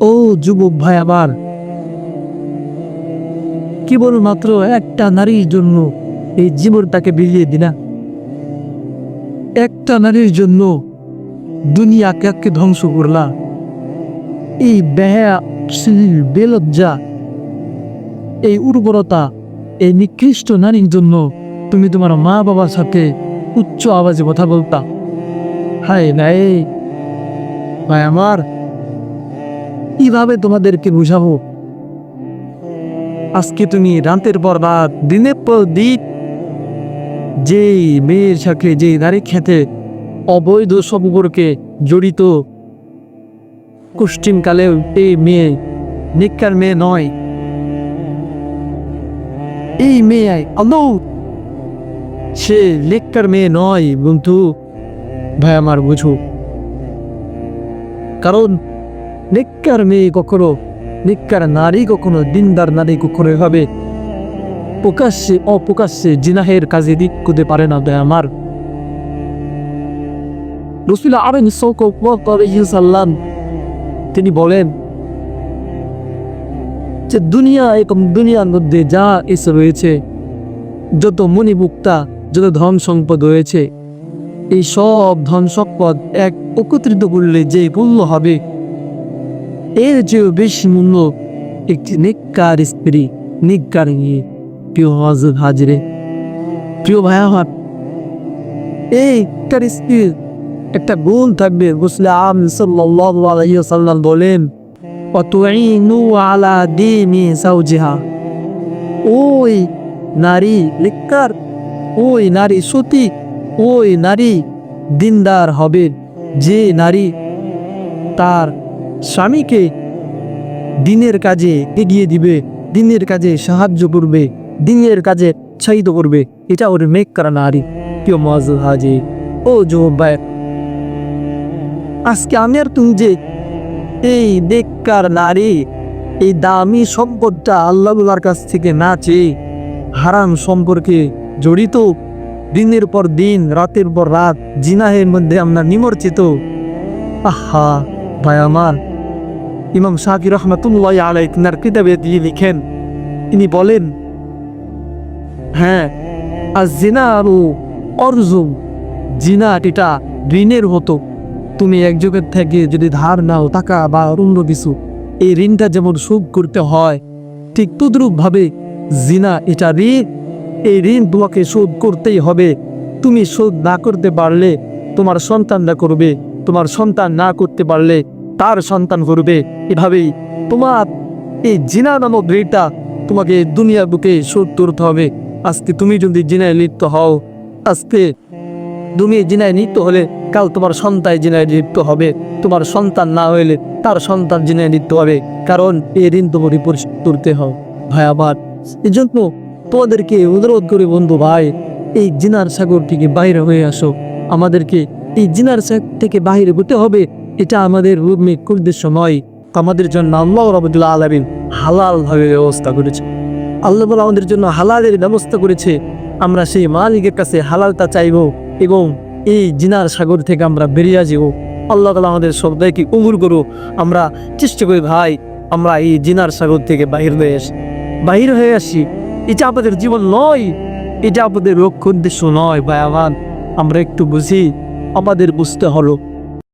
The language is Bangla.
ও যুবক ভাই আমার। কেবলমাত্র একটা নারীর জন্য এই জীবনটাকে বিলিয়ে দিনা। একটা নারীর জন্য দুনিয়াকে ধ্বংস করলা। এই শ্লীল বেলজ্জা, এই উর্বরতা, এই নিকৃষ্ট নারীর জন্য তুমি তোমার মা বাবার সাথে উচ্চ আওয়াজে কথা বলতা। হায় নাই ভাই আমার। কীভাবে তোমাদেরকে বুঝাবো? আজকে তুমি রাতের পর রাত, দিনের পর দিন, যেই মেয়ের সাথে, যেই নারী খেতে অবৈধ সম্পর্কে জড়িত। কুষ্টিমকালেও এই মেয়ে নিকার মেয়ে নয়। এই মেয়ে সে লেক্কার মেয়ে নয় বন্ধু। ভাই, আমার বুঝু। কারণ নিকার মেয়ে কখনো, নিকার নারী কখনো, দিনদার নারী কখনো হবে প্রকাশ্যে, অপ্রকাশ্যে জিনাহের কাজে দিক করতে পারে না দয়া আমার। রসুল আবেন সাল্লাম তিনি বলেন যে দুনিয়া এবং দুনিয়ার মধ্যে যা এসে রয়েছে, যত মণিমুক্তা, যত ধন সম্পদ রয়েছে, এই সব ধন সম্পদ এক একত্রিত করলে যে মূল্য হবে এর চেয়েও বেশি মূল্য একটি নিকার স্ত্রী নিকার নিয়ে প্রিয় হজরত হাজরে। প্রিয় ভাইয়া আমার এই নিকার স্ত্রীর একটা গুণ থাকবে মুসলে আম সাল্লাল্লাহু আলাইহি ওয়াসাল্লাম বলেন, অতুইনু আলা দিনি সাউজিহা। ওই নারী লিকার ওই নারী সতী, ওই নারী দিনদার হবে, যে নারী তার স্বামীকে দিনের কাজে এগিয়ে দিবে, দিনের কাজে সাহায্য করবে, দিনের কাজে উৎসাহিত করবে। এটা ওর মেঘ করা নারী। কেউ মজ হাজি, ও জো ভাই, আজকে আমি আর তুমি যে এই বেকার নারী, এই দামি সম্পদটা আল্লাহর কাছ থেকে না চেয়ে হারাম সম্পর্কে জড়িত, দিনের পর দিন, রাতের পর রাত, জিনাহের মধ্যে আমরা নিমজ্জিত। আহা, ভাই আমার ইমাম শাকির রহমতুল্লাহ আলাই তিনার কিতাবে দিয়ে লিখেন, তিনি বলেন হ্যাঁ আর জিনা আরও অর্জুম জিনা এটা ঋণের হতো তুমি এক যুগের থেকে যদি ধার নাও, টাকা বা অন্য কিছু এই ঋণটা যেমন শোধ করতে হয়, ঠিক তদ্রূপভাবে জিনা এটা ঋণ, এই ঋণ তোমাকে শোধ করতেই হবে। তুমি শোধ না করতে পারলে তোমার সন্তানরা করবে, তোমার সন্তান না করতে পারলে তার সন্তান করবে এভাবেই তোমার এই জিনা নামক ঋণটা তোমাকে দুনিয়া বুকে শোধ করতে হবে। আজকে তুমি যদি জিনায় লিপ্ত হও, আজকে তুমি জিনায় লিপ্ত হলে কাল তোমার সন্তান জিনায় লিপ্ত হবে। তোমার সন্তান না হইলে তার সন্তান জিনায় লিপ্ত হবে। কারণ এই ঋণ পরিশোধ করতে হয় ভাই আবার এই জন্য তোমাদেরকে অনুরোধ করি বন্ধু ভাই, এই জিনার সাগর থেকে বাইরে হয়ে আসো। আমাদেরকে এই জিনার সাগর থেকে বাইরে হতে হবে। এটা আমাদের রূপমিক উদ্দেশ্য নয় আমাদের জন্য আল্লাহ রবদুল্লাহ আলমিন হালাল ভাবে ব্যবস্থা করেছে। আল্লাহ আমাদের জন্য হালালের ব্যবস্থা করেছে। আমরা সেই মালিকের কাছে হালালটা চাইব এবং এই জিনার সাগর থেকে আমরা বেরিয়ে যাব আল্লাহ তালা আমাদের সবাইকে উমুর করো। আমরা চেষ্টা করি, ভাই, আমরা এই জিনার সাগর থেকে বাহির হয়ে আসি। বাহির হয়ে আসি, এটা আমাদের জীবন নয়। এটা আমাদের লক্ষ্য উদ্দেশ্য নয়, ভাই, আমার। আমরা একটু বুঝি, আমাদের বুঝতে হলো।